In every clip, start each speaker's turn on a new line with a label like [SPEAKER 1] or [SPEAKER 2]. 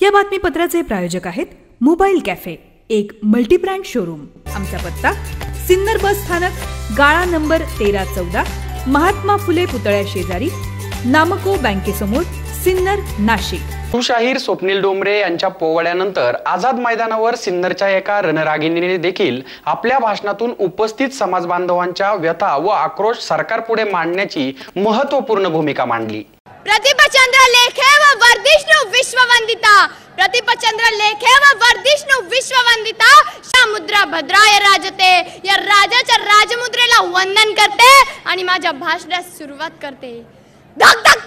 [SPEAKER 1] या बातमीपत्राचे प्रायोजक आहेत मोबाईल कॅफे एक मल्टीब्रँड शोरूम. आमचा पत्ता सिन्नर बस स्थानक गाळा नंबर तेरा चौदा महात्मा फुले पुतळ्या शेजारी नामको बँकेसमोर सिन्नर नाशिक.
[SPEAKER 2] शाहीर स्वप्नील डोंबरे यांच्या पोवळ्यानंतर आझाद मैदानावर सिन्नरच्या एका रणरागिणीने देखील आपल्या भाषणातून उपस्थित समाजबांधवांच्या व्यथा व आक्रोश सरकारपुढे मांडण्याची महत्त्वपूर्ण भूमिका मांडली.
[SPEAKER 3] प्रतिपचंद्र लेख है वह वर्दिश नु विश्व वंदिता प्रतिपचंद्र लेख है वह वर्दिश नु विश्व वंदिता समुद्रा भद्राय राजते या राजा चा राजमुद्रेला वंदन करते आणि माझ्या भाषणास सुरुवात करते धक धक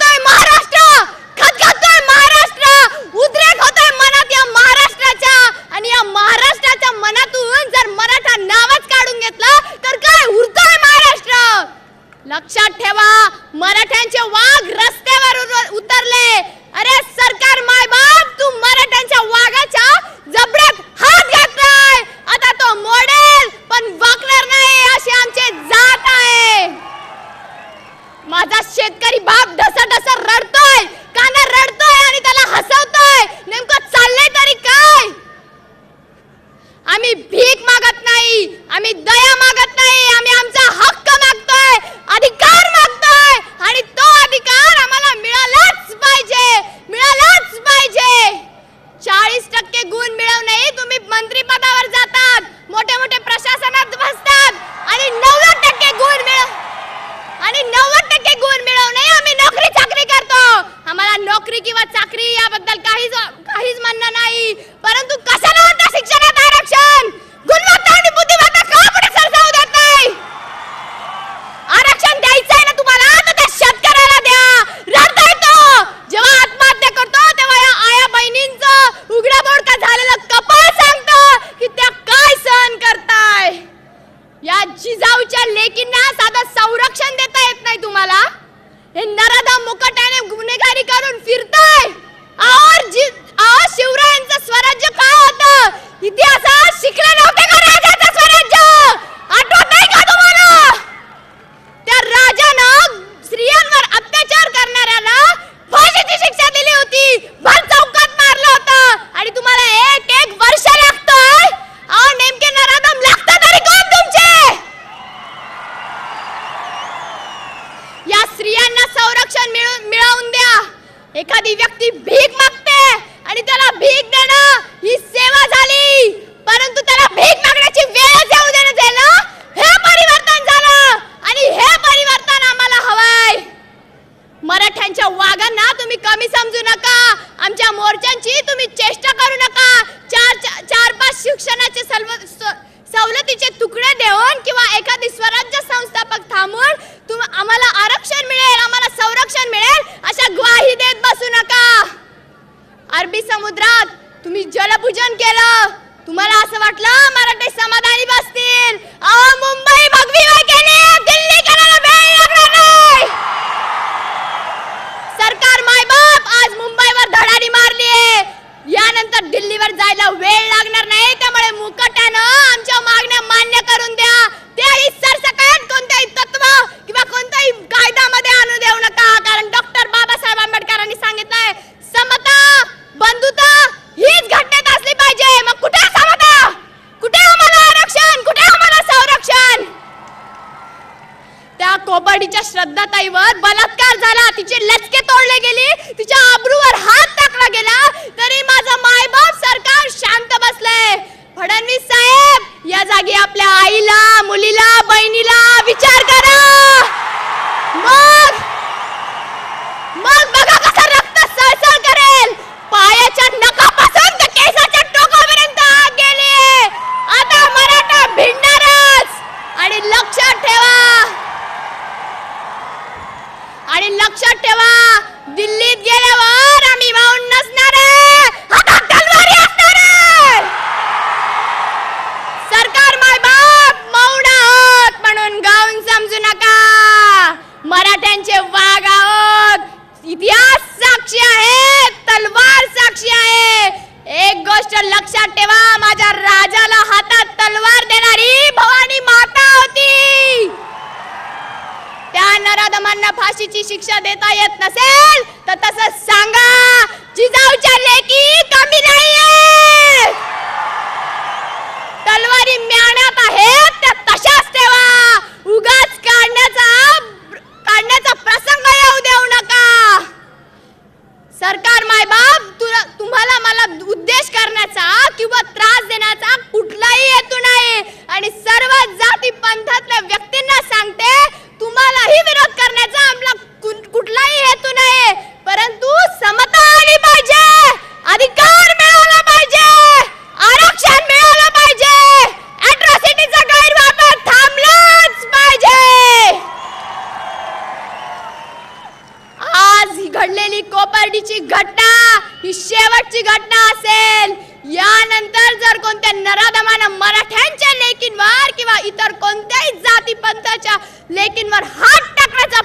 [SPEAKER 3] या जिजाऊच्या लेकींना साधा संरक्षण देता येत नाही तुम्हाला? हे नरादा मुकट्याने गुन्हेगारी करून फिरताय. और जी और शिवरायांचं स्वराज्य काय होतं? इतिहासात शिकलं वाघांना तुम्ही कमी समजू नका. आमच्या मोर्चांची तुम्ही चेष्टा करू नका. चार चार, पाच शिक्षणाचे सर्व सवलतीचे तुकडे देऊन किंवा एखादी स्वराज्य संस्थापक थांबून तुम आम्हाला आरक्षण मिळेल आम्हाला संरक्षण मिळेल अशा ग्वाही देत बसू नका. अरबी समुद्रात तुम्ही जलपूजन केलं. तुम्हाला असं वाटलं मराठी समाधानी बसतील? अहो मुंबई भगवी अंगणवाडीच्या श्रद्धाताईवर बलात्कार झाला. तिचे लचके आणि लक्षात ठेवा. दिल्लीत गेल्यावर मुलांना फाशीची शिक्षा देता येत नसेल तर तस सांगा जिजाऊच्या लेकी कमी नाहीये. तलवारी म्याणा ही घडलेली कोपर्डीची घटना ही शेवटची घटना असेल. यानंतर जर कोणत्या नराधमानं मराठ्यांच्या लेकींवर किंवा इतर कोणत्याही जाती पंथाच्या लेकींवर हात टाकण्याचा